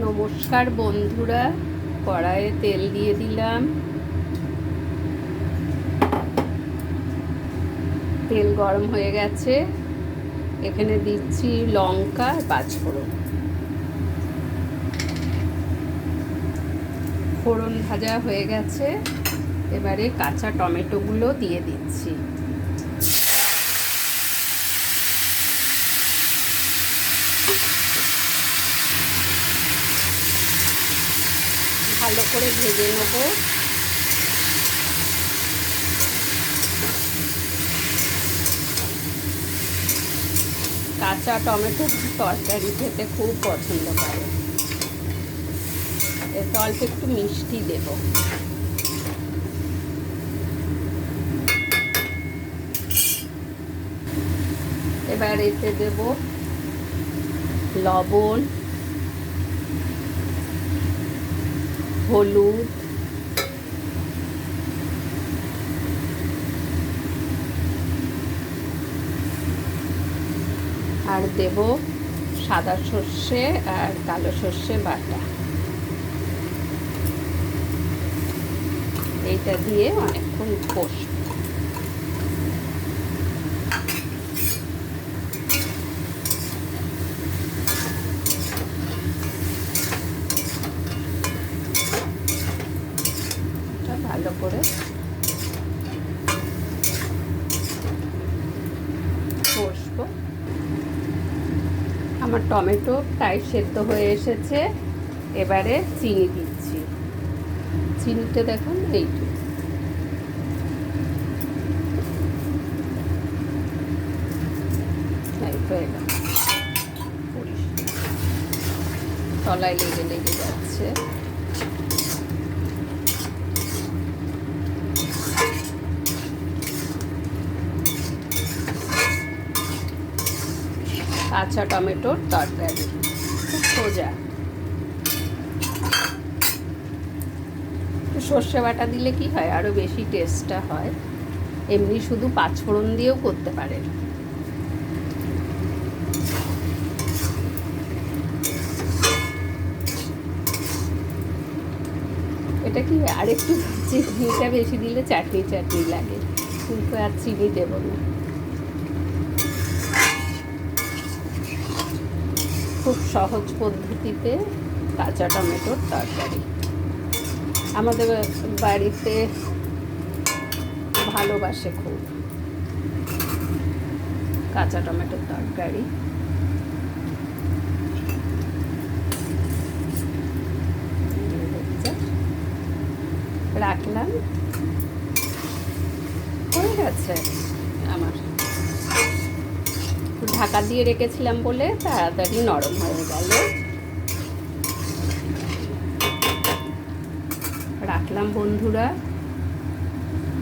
নমস্কার বন্ধুরা, কড়াইয়ে তেল দিয়ে দিলাম। তেল গরম হয়ে গেছে। এখানে দিচ্ছি লঙ্কা পাঁচফোড়ন। ফোড়ন ভাজা হয়ে গেছে। এবারে কাঁচা টমেটোগুলো দিয়ে দিচ্ছি। ভালো করে ভেজে নেব। কাঁচা টমেটো তরকারি খেতে খুব পছন্দ করে। এতে অল্প একটু মিষ্টি দেব। এবার এতে দেব লবণ। হলুদ। আর দেব সাদা সর্ষে আর কালো সর্ষে বাটা। এইটা দিয়ে অনেকক্ষণ কষব। ভালো করে আমার টমেটো প্রায় সেদ্ধ হয়ে এসেছে। এবারে চিনি দিচ্ছি। চিনিটা দেখুন এইটু এই হয়ে তলায় লেগে লেগে যাচ্ছে। কাঁচা টমেটোর তরকারি। খুব সোজা। সর্ষে বাটা দিলে কি হয়? আরও বেশি টেস্টটা হয়। এমনি শুধু পাঁচফোড়ন দিয়েও করতে পারেন। এটা কি আরেকটু চিনিটা বেশি দিলে চাটনি চাটনি লাগে? কিন্তু আর চিনি দেবো না। খুব সহজ পদ্ধতিতে কাঁচা টমেটোর তরকারি। আমাদের বাড়িতে ভালোবাসে খুব কাঁচা টমেটোর তরকারি। রাখলাম। হয়ে গেছে আমার। ঢাকা দিয়ে রেখেছিলাম বলে তাড়াতাড়ি নরম হয়ে গেল। রাখলাম বন্ধুরা।